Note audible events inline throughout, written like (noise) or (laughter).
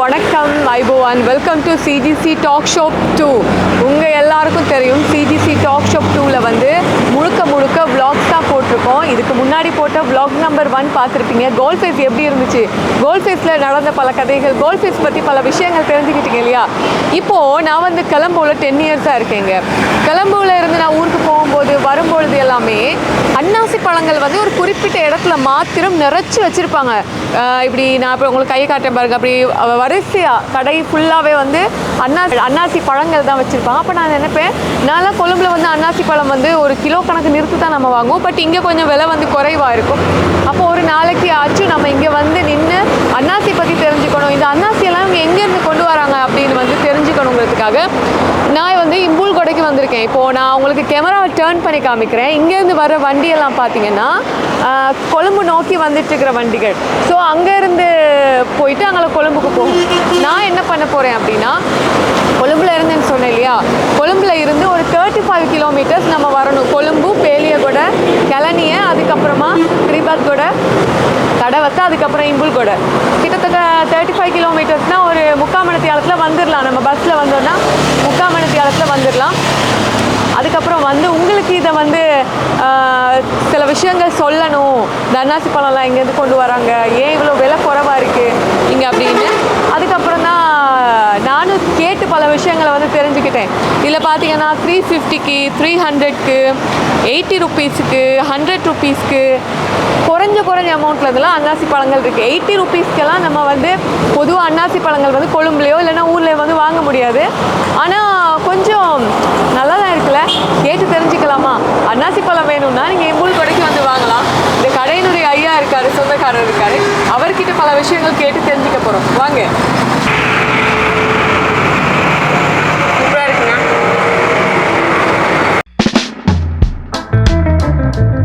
வணக்கம் ஐபோவான் welcome to CGC dog shop two உங்கள் எல்லாருக்கும் தெரியும் சிஜிசி டாக் ஷாப் டூவில் வந்து முழுக்க முழுக்க விளாக்ஸ் தான் போட்டிருக்கோம். இதுக்கு முன்னாடி போட்ட விளாக் நம்பர் ஒன் பார்த்துருப்பீங்க. கோல் ஃபேஸ் எப்படி இருந்துச்சு? கோல் ஃபேஸில் நடந்த பல கதைகள் கோல் ஃபேஸ் பற்றி பல விஷயங்கள் தெரிஞ்சுக்கிட்டீங்க இல்லையா? இப்போது நான் வந்து கிளம்பூவில் டென் இயர்ஸாக இருக்கேங்க. கிளம்புல இருந்து நான் ஊருக்கு போகும்போது வரும்பொழுது எல்லாமே அன்னாசி பழங்கள் வந்து ஒரு குறிப்பிட்ட இடத்துல மாத்திரம் நிறைச்சி வச்சுருப்பாங்க. இப்படி நான் இப்போ உங்களுக்கு கையை காட்டேன் பாருங்க. அப்படி வரிசையா கடை ஃபுல்லாகவே வந்து அன்னாசி அன்னாசி பழங்கள் தான் வச்சுருப்பாங்க. அப்போ நான் நினைப்பேன் நான்லாம் கொழும்புல வந்து அன்னாசி பழம் வந்து ஒரு கிலோ கணக்கு நிறுத்து தான் நம்ம வாங்குவோம். பட் இங்கே கொஞ்சம் விலை வந்து குறைவாக இருக்கும். அப்போ ஒரு நாளைக்கு ஆச்சும் நம்ம இங்கே வந்து நின்று அன்னாசி பற்றி தெரிஞ்சுக்கணும். இந்த அன்னாசி எல்லாம் இவங்க எங்கேருந்து கொண்டு வராங்க அப்படின்னு வந்து தெரிஞ்சுக்கணுங்கிறதுக்காக நான் வந்து இம்பூல் கொடைக்கு வந்திருக்கேன். இப்போது நான் உங்களுக்கு கேமராவை டேர்ன் பண்ணி காமிக்கிறேன். இங்கேருந்து வர வண்டியெல்லாம் பார்த்தீங்கன்னா கொழும்பு நோக்கி வந்துட்டு இருக்கிற வண்டிகள். ஸோ அங்கேருந்து போயிட்டு அங்கே கொழும்புக்கு போகும். நான் என்ன பண்ண போகிறேன் அப்படின்னா கொழும்புல இருந்துன்னு சொன்னேன் இல்லையா? கொழும்புல இருந்து ஒரு தேர்ட்டி ஃபைவ் கிலோமீட்டர்ஸ் நம்ம வரணும். கொழும்பு பேலியகொடை கிளனிய அதுக்கப்புறமா கடவத்தை அதுக்கப்புறம் இம்புல்கொடை கிட்டத்தட்ட தேர்ட்டி ஃபைவ் கிலோமீட்டர்ஸ்னால் ஒரு முக்கால் மணி தியாலத்தில் வந்துடலாம் நம்ம பஸ்ஸில் வந்தோம்னா முக்கால் மணி தியாலத்தில் வந்துடலாம் அதுக்கப்புறம் வந்து உங்களுக்கு இதை வந்து சில விஷயங்கள் சொல்லணும். தன்னாசி பழம்லாம் இங்கேருந்து கொண்டு வராங்க? ஏன் இவ்வளோ விலை குறைவாக இருக்குது இங்கே அப்படின்னு. அதுக்கப்புறம் தான் நானும் கேட்டு பல விஷயங்களை வந்து தெரிஞ்சுக்கிட்டேன். இதில் பார்த்தீங்கன்னா த்ரீ ஃபிஃப்டிக்கு த்ரீ ஹண்ட்ரட்க்கு எயிட்டி ருபீஸுக்கு ஹண்ட்ரட் ருபீஸ்க்கு குறைஞ்ச குறைஞ்ச அமௌண்ட்டில் இதெல்லாம் அன்னாசி பழங்கள் இருக்குது எயிட்டி ருபீஸ்க்கெல்லாம் நம்ம வந்து பொதுவாக அன்னாசி பழங்கள் வந்து கொழும்புலையோ இல்லைன்னா ஊரில் வந்து வாங்க முடியாது. ஆனால் கொஞ்சம் நல்லா தான் இருக்குல்ல? கேட்டு தெரிஞ்சுக்கலாமா? அன்னாசி பழம் வேணும்னா நீங்கள் எம்பூல் கடைக்கு வந்து வாங்கலாம். இந்த கடையினுடைய ஐயா இருக்காரு சொந்தக்காரர் இருக்காரு. அவர்கிட்ட பல விஷயங்கள் கேட்டு தெரிஞ்சுக்க போகிறோம் வாங்க. ஒரு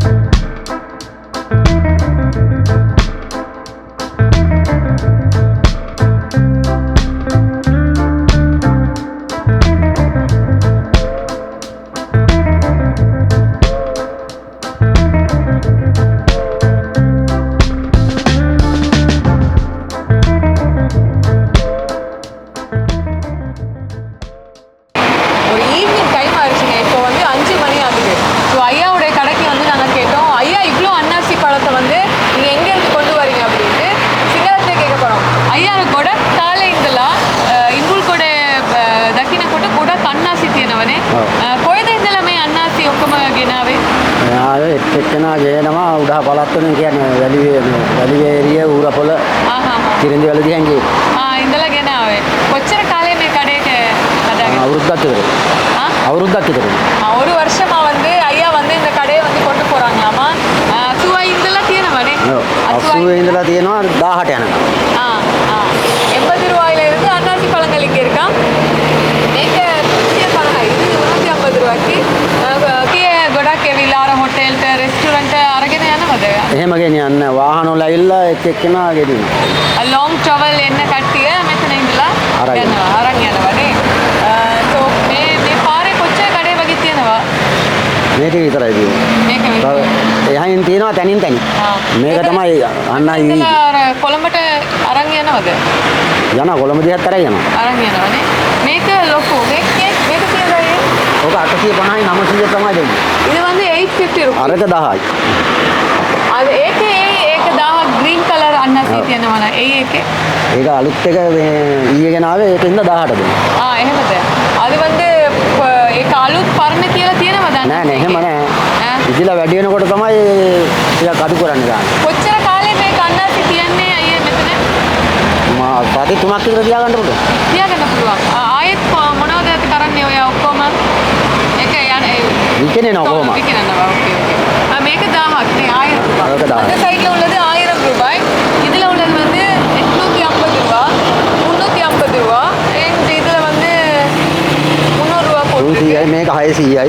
வெளியே வெளியே એરિયા ઉરા પોલા હા હા તિરંજી વળદી હંગે હા ઇંદલાગેને આવે વચ્ચર કાલે મે કડે કે અદાગે અવૃદ્ધાતિದ್ರು ஒரு வருஷமா வந்து ஐயா வந்து இந்த கடையை வந்து கொண்டு போறாங்களாமா? அசுவா இந்தலாம் தீனவனே அசுவா இந்தெல்லாம் தீனம் தாகட்டேனா ஆ ஆ. எண்பது ரூபாயில இருந்து அன்னாசி பழங்கள் இங்கே இருக்கா? මෙහෙම ගෙනියන්න වාහනවල ඇවිල්ලා එක් එක්කෙනා ගෙනියනවා ලොන් ට්‍රැවල් එන්න කට්ටිය මෙතන ඉඳලා යනවා. අරන් යනවා නේ. සෝ මේ මේ පාරේ කොච්චර කඩේ වගේ තියෙනවා? මේක විතරයි තියෙන්නේ. එහයින් තියෙනවා තනින් තනි. මේක තමයි අන්නයි කොළඹට අරන් යනවද? යනවා. කොළඹ දිහාත් අරන් යනවා. අරන් යනවා නේ. මේක ලොකු මේක මේක කියලායි ඔක 850යි 900 තමයි දෙන්නේ. ඊළඟ 850 රුපියල් අරක 10යි අද ඒකේ ඒක 1000 green color අන්නසී තියෙනවා නේද? ඒ ඒකේ. ඒක අලුත් එක මේ ඊයේ ගෙනාවේ ඒකෙන්ද 18 දෙනවා. ආ එහෙමද? අද වන්ද ඒක අලුත් පරණ කියලා තියෙනවද? නෑ නෑ එහෙම නෑ. ඉතිලා වැඩි වෙනකොට තමයි ටිකක් අඩු කරන්න ගන්න. කොච්චර කාලෙ මේ කන්නාසි තියන්නේ අයියේ මෙතන? මා පාටි තුනක් විතර තියාගන්න පුළුවන්. තියාගන්න පුළුවන්. ආයෙත් මොනවද කරන්නේ ඔය ඔක්කොම? එක යන්නේ. විකිනේනවා කොහොමද? විකිනනවා. மேகதாகத்னே ஆயிரம் ரூபாய். அந்த சைடில் உள்ளது ஆயிரம் ரூபாய். இதில் உள்ளது வந்து எட்நூற்றி ஐம்பது ரூபாய். முன்னூத்தி ஐம்பது ரூபா அண்ட் இதில் வந்து முந்நூறுரூவா போட்டு மேக ஹாய் சிஐ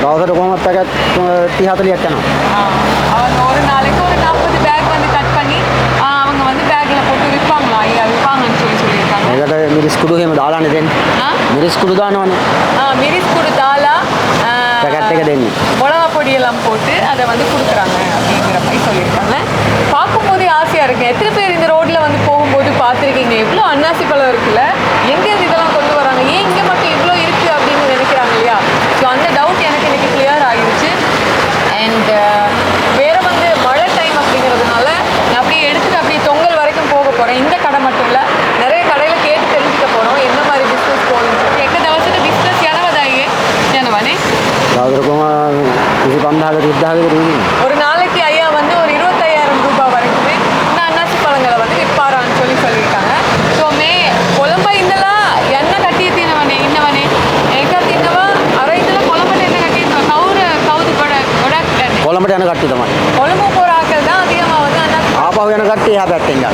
தோசை கோமர் பேக்கெட் டீ ஹாத்தில் எத்தனை அவங்க ஒரு நாளைக்கு ஒரு நாற்பது பேக் வந்து கட் பண்ணி அவங்க வந்து பேக்கில் போட்டு விற்பாங்களா? ஐயா விற்பாங்கன்னு சொல்லி சொல்லியிருக்காங்க. எங்கள்கிட்ட மிரிஸ் குடு ஹேம தாலானு தேன். மிரிஸ் குடு தானு மிரிஸ் குடு தாலா தேனி. மிளகா பொடியெல்லாம் போட்டு அதை வந்து கொடுக்குறாங்க அப்படிங்கிற மாதிரி சொல்லியிருக்காங்க. பார்க்கும்போது ஆசையாக இருக்குது எத்தனை பேர் இந்த ரோட்டில் வந்து போகும்போது பார்த்துருக்கீங்க? எவ்வளோ அன்னாசி பழம் இருக்குல்ல. எங்கே இதெல்லாம் கொண்டு வராங்க? ஏன் இங்கே மட்டும் இவ்வளோ இருக்கு அப்படின்னு நினைக்கிறாங்க இல்லையா? ஸோ அந்த அது ஒரு ஒரு நாளைக்கு ஐயா வந்து ஒரு இருபத்தையாயிரம் ரூபாய் வரைக்குமே இந்த அன்னாசி பழங்களை வந்து விற்பாரான்னு சொல்லி சொல்லியிருக்காங்க. ஸோ மே கொழம்ப இந்தலா எண்ணெய் கட்டி தின்னவனே இன்னவனே ஏக்கா தின்னவா? அரை இதில் கொழம்பட்டு எண்ணெய் கட்டி கவுரு கவுது கொட கொடாக்கிட்ட கொழம்பட்டு எண்ணெய் கட்டி தான் போகிற ஆக்கள் தான் அதிகமாக வந்து அண்ணா ஆப்பாவை எண்ணெய் கட்டி ஹேப்பி ஆக்டிங்க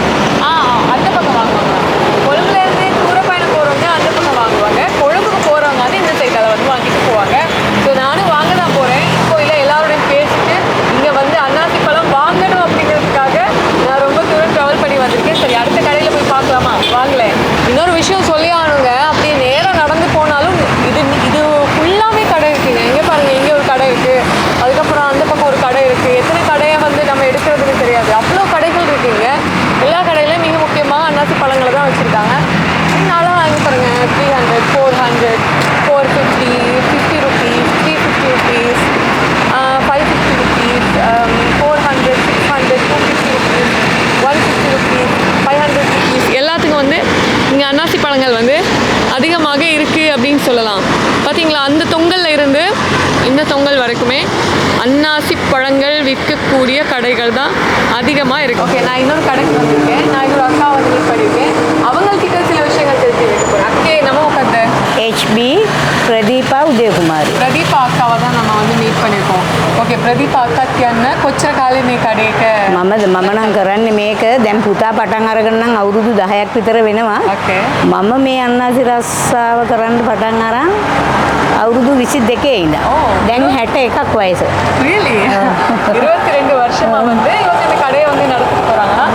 இருக்கக்கூடிய கடைகள் தான் அதிகமாக இருக்கு. ஓகே நான் இன்னொரு கடைக்கு வந்திருக்கேன். நான் இன்னொரு அக்கா வந்து மீட் பண்ணியிருக்கேன் அவங்கள்கிட்ட சில விஷயங்கள் தெரிஞ்சு வைக்க போகிறேன் அக்கே நம்ம ஹெச்பி பிரதீபா உதயகுமார் பிரதீபா ඔකේ ප්‍රදීප අක්කත් කියන්න කොච්චර කාලේ මේ කඩේක මම මම නම් කරන්නේ මේක. දැන් පුතා පටන් අරගෙන නම් අවුරුදු 10ක් විතර වෙනවා. මම මේ අන්නාසි රස්සාව කරන්න පටන් අරන් අවුරුදු 22 ඉඳලා දැන් 61ක් වයස. Really? (laughs) (laughs) 22 ವರ್ಷ මම මේ කඩේ වගේ නඩත්තු කරා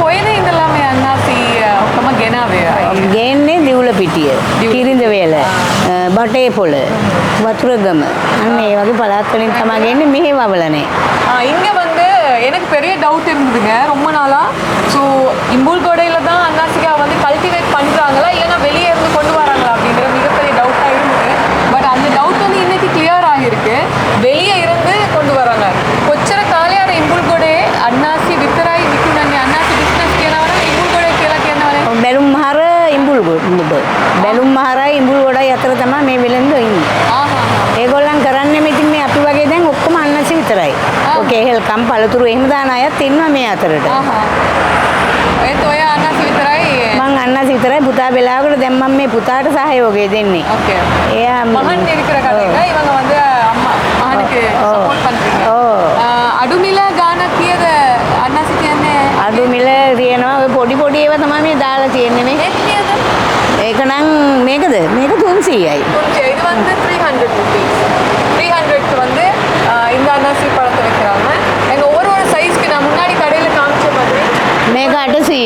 කොහෙද ඉඳලා මේ අන්නාසි ඔක්කොම ගෙනාවේ? ගේන්නේ දිවුල පිටිය. කිරිඳ වේල. බටේ පොළ, වතුරගම. අන්න ඒ වගේ පළාත් වලින් තමයි ගේන්නේ මෙහෙ වවලනේ. இங்கே வந்து எனக்கு பெரிய டவுட் இருந்ததுங்க ரொம்ப நாளா ஸோ இம்புல்கோடையில தான் කම් පළතුරු එහෙම දාන අයත් ඉන්නවා මේ අතරට. ඒත් ඔය අනාස විතරයි මං අනාස විතරයි පුතා වෙලාවකට දැන් මම මේ පුතාට සහයෝගය දෙන්නේ. ඔකේ. එයා මහන් නිරකර කරන එකයි මම වන්දනා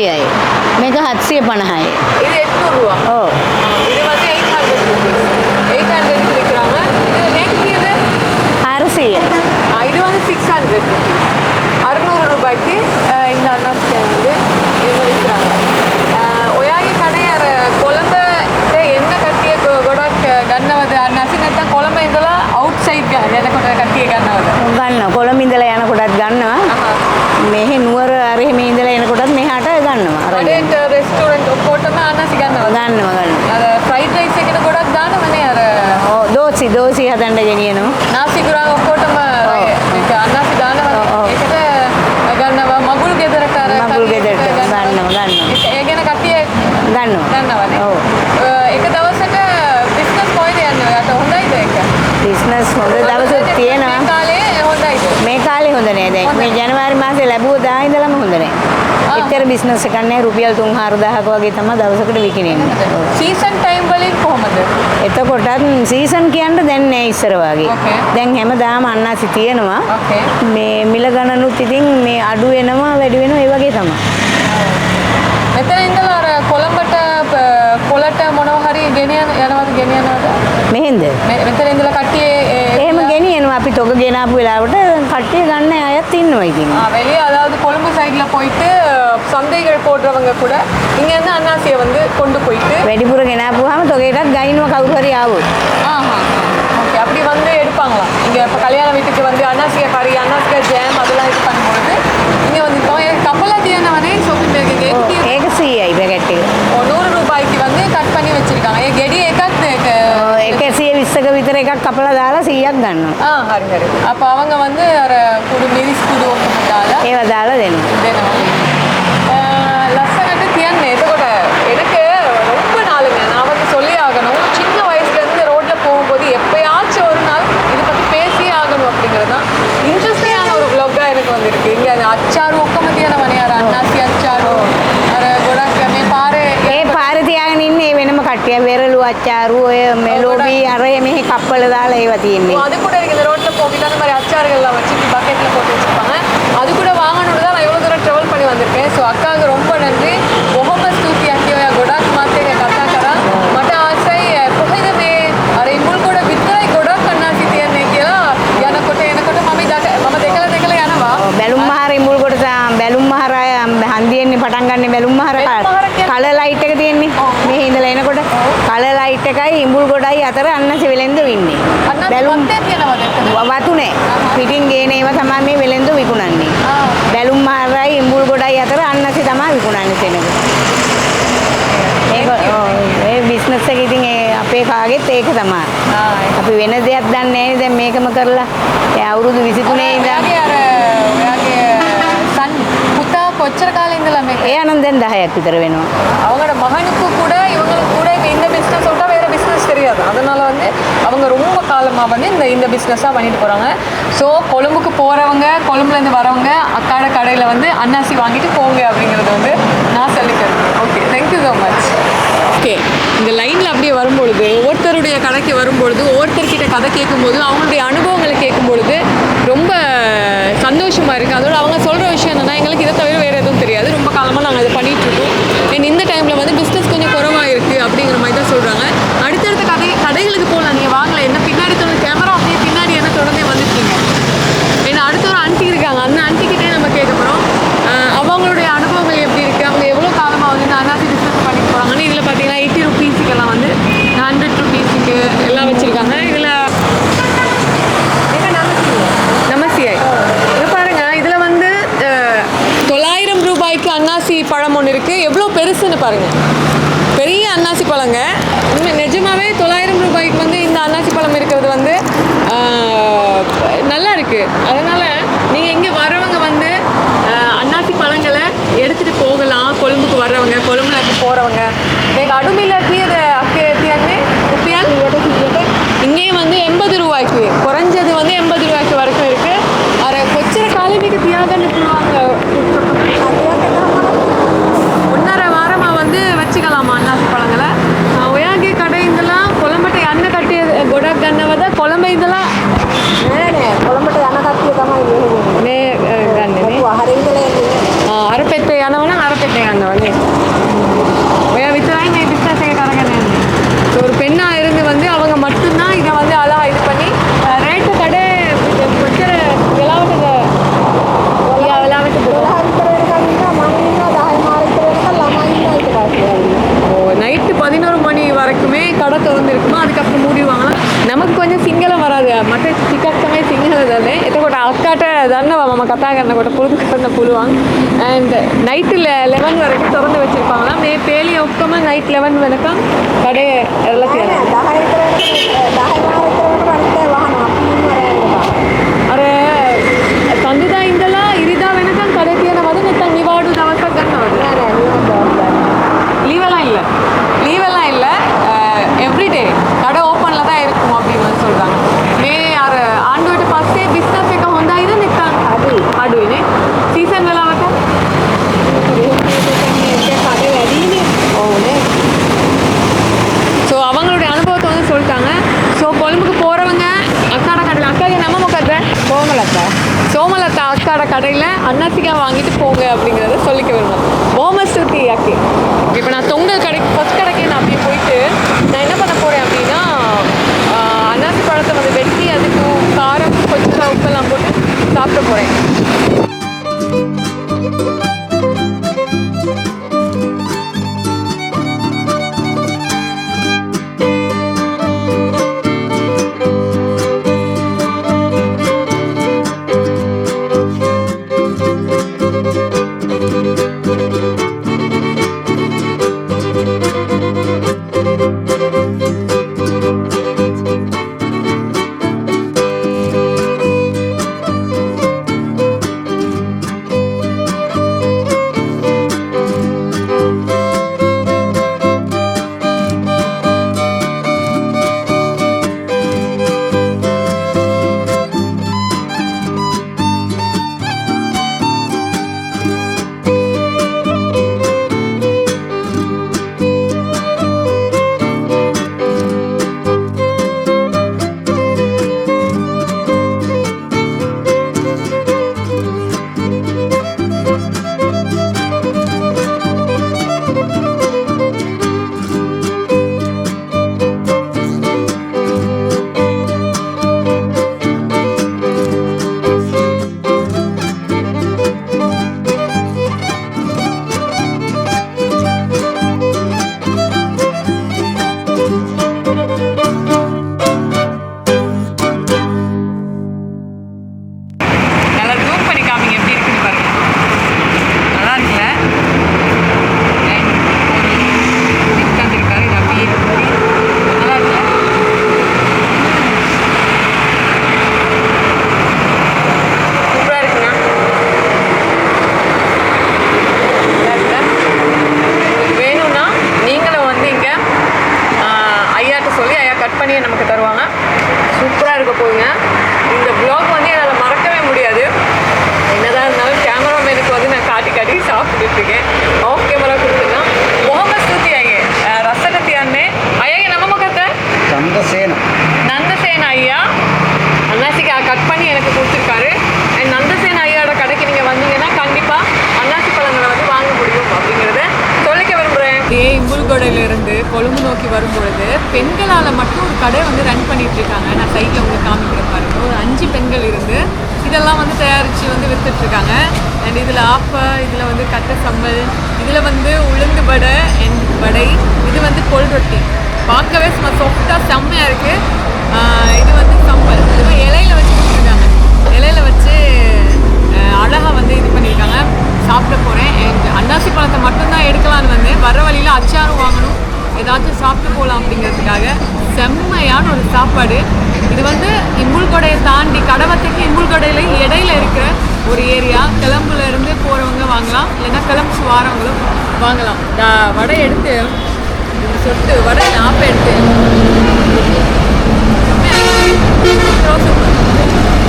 ആയി බිස්නස් එකන්නේ රුපියල් තුන් හාරදාහක වගේ තම දවසකට විකිනෙන්නේ සීසන් ටයිම් වලින් කොහොමද? එතකොටත් සීසන් කියන්න දැන් නෑ ඉස්සර වගේ. දැන් හැමදාම අන්නාසි තියෙනවා. මේ මිල ගණනුත් ඉතින් මේ අඩු වෙනවා වැඩි වෙනවා ඒ වගේ තමයි. මෙතන ඉඳලා අර කොළඹට පොළට මොනවා හරි ගෙනියන යනවද ගෙනියනවද මෙහෙන්ද? මෙතන ඉඳලා කට්ටිය ගෙනියනවා අපි තොග ගෙනාපු වෙලාවට කට්ටිය ගන්න අයත් ඉන්නවා ඉතින් ஆ, வெளியே அதாவது கொழும்பு சைடுல போயிட்டு சந்தைகள் போடுறவங்க கூட இங்க இருந்து அன்னாசியை வந்து கொண்டு போயிட்டு වැඩිපුර ගෙනාපුවාම තොගේටත් ගයින්ව කවුරු හරි ආවොත් ஆஹா ஓகே அப்படி வந்து எடுப்பாங்களாம் இங்க இப்ப கல்யாண வீட்டுக்கு வந்து அன்னாசிய கறி அன்னாசிய ஜாம் அதெல்லாம் இது பண்ணும்போது இங்க வந்து இப்போ கப்பலா தியானவனே சொத்து கெட்டி ඒක 100යි පැකට් එක நூறு ரூபாய்க்கு வந்து கட் பண்ணி வச்சிருக்காங்க ஏ கெடி ஏக்காத் එකසිය විස්සක විතර එකක් කපලා දාලා గన్ను హరిహరి అప్ప అవంగ వంద కూడు మిరి స్కూడు ఒప్పుకుంటాల ఏవదాల దేను దేను லஸ்ஸன் தியன் இது கூட எனக்கு ரொம்ப நாளுங்க. நான் வந்து சொல்லி ஆகணும். சின்ன வயசுலேருந்து ரோட்டில் போகும்போது எப்பயாச்சும் ஒரு நாள் இதை பற்றி பேசி ஆகணும் அப்படிங்கிறது தான் இன்ட்ரெஸ்டிங்கான ஒரு ப்ளாக் எனக்கு வந்திருக்கு. இங்கே அது அச்சாறு அண்ணாசி அச்சாறு குணக்கமே பாரு. ஏ பாரதியாக நின்று நம்ம கட்டியா? விரலு அச்சாறு දාලා ඒව තියෙන්නේ පිටින් ගේන ඒවා තමයි මේ වෙලෙන්ද විකුණන්නේ ආ. බැලුම් මහරයි ඉඹුල් ගොඩයි අතර අන්නසි තමයි විකුණන්නේ තැනක ඒක ඔව්, ඒ බිස්නස් එක ඉතින් ඒ අපේ කාගෙත් ඒක තමයි ආ, ඒක. අපි වෙන දෙයක් දන්නේ නැහැ දැන් මේකම කරලා ඒ අවුරුදු 23 ඉඳන් ඔයාගේ අර ඔයාගේ සන් පුතා කොච්චර කාලේ ඉඳලා මේක ඒ අනන් දැන් 10ක් විතර වෙනවා அவங்களோட மகனுக்கு கூட இவங்களுக்கு கூட இப்போ இந்த பிஸ்னஸ் விட்டா வேற பிஸ்னஸ் தெரியாது அதனால வந்து அவங்க ரொம்ப காலமாக வந்து இந்த இந்த பிஸ்னஸாக பண்ணிட்டு போகிறாங்க ஸோ கொழும்புக்கு போகிறவங்க கொழும்புலேருந்து வரவங்க அக்காட கடையில் வந்து அன்னாசி வாங்கிட்டு போங்க அப்படிங்கிறது வந்து நான் சொல்லிக்கிறேன் okay thank you so much okay இந்த லைனில் அப்படியே வரும்பொழுது ஒவ்வொருத்தருடைய கடைக்கு வரும்பொழுது ஒவ்வொருத்தர்கிட்ட கதை கேட்கும்போது அவங்களுடைய அனுபவங்களை கேட்கும்பொழுது ரொம்ப சந்தோஷமாக இருக்குது அதோட அவங்க சொல்கிற விஷயம் என்னென்னா எங்களுக்கு இதை தவிர வேறு எதுவும் தெரியாது. ரொம்ப காலமாக நாங்கள் அதை பண்ணிகிட்ருக்கோம் இருக்கோம் And இந்த டைமில் வந்து பிஸ்னஸ் கொஞ்சம் குறவாக இருக்குது அப்படிங்கிற மாதிரி தான் சொல்கிறாங்க அடுத்தடுத்த கதை கடைகளுக்கு போகலாம் நீங்கள் வாங்கல என்ன பின்னாடி தொடர்ந்து கேமரா அப்படியே பின்னாடி என்ன தொடர்ந்தே வந்துருக்கீங்க ஏன்னா அடுத்த ஒரு ஆண்டி இருக்காங்க அந்த ஆண்டிக்கிட்டே நம்ம கேட்க போகிறோம் அவங்களுடைய அனுபவங்கள் எப்படி இருக்குது அவங்க எவ்வளோ காலமாக வந்து இந்த அனாசி பிஸ்னஸ் பண்ணிட்டு போகிறாங்கன்னு இதில் பார்த்தீங்கன்னா எயிட்டி ருபீஸுக்கெல்லாம் வந்து ஹண்ட்ரட் ருபீஸுக்கு எல்லாம் வச்சுருக்காங்க இதில் நமஸ்தியை இங்க பாருங்க இதுல வந்து அஹ், தொள்ளாயிரம் ரூபாய்க்கு அன்னாசி பழம் ஒன்று இருக்கு எவ்வளோ பாருங்கள் பாருங்க. பெரிய அன்னாசி பழங்க. நைட் லெவன் வரைக்கும் கடை எல்லாத்தையும் அக்காட கடையில் அன்னாசிக்கா வாங்கிட்டு போங்க அப்படிங்கிறத சொல்லிக்க விரும்புகிறேன் ஓமஸ்துதி அக்கி இப்போ நான் தொங்கல் கடைக்கு ஃபஸ்ட் கடைக்கு நான் அப்படியே போயிட்டு நான் என்ன பண்ண போகிறேன் அப்படின்னா அன்னாசி பழத்தை வந்து வெட்டி அதுக்கு காரம் கொஞ்சம் உப்பெல்லாம் போட்டு சாப்பிட போகிறேன் இதெல்லாம் வந்து தயாரித்து வந்து விற்றுட்ருக்காங்க இருக்காங்க அண்ட் இதில் ஆப்பை இதில் வந்து கட்டை சம்பல் இதில் வந்து உளுந்து வடை அண்ட் வடை இது வந்து கொல்ரொட்டி பார்க்கவே சும்மா சாஃப்டாக செம்மையாக இருக்குது இது வந்து சம்பல் இது இலையில வச்சு கொடுத்துருக்காங்க. இலையில வச்சு அழகாக வந்து இது பண்ணியிருக்காங்க. சாப்பிட போகிறேன் அன்னாசி பழத்தை மட்டும்தான் எடுக்கலான்னு வந்தேன். வர வழியில் அச்சாரம் வாங்கணும். ஏதாச்சும் சாப்பிட்டு போகலாம் அப்படிங்கிறதுக்காக செம்மையான ஒரு சாப்பாடு. இது வந்து இம்புல்கொடையை தாண்டி கடவத்துக்கு இம்புல்கொடையில இடையில இருக்கிற ஒரு ஏரியா. கிளம்புல இருந்து போகிறவங்க வாங்கலாம். இல்லைன்னா கிளம்பு வாரவங்களும் வாங்கலாம். வடை எடுத்து சொட்டு வடை நாப்பை எடுத்து.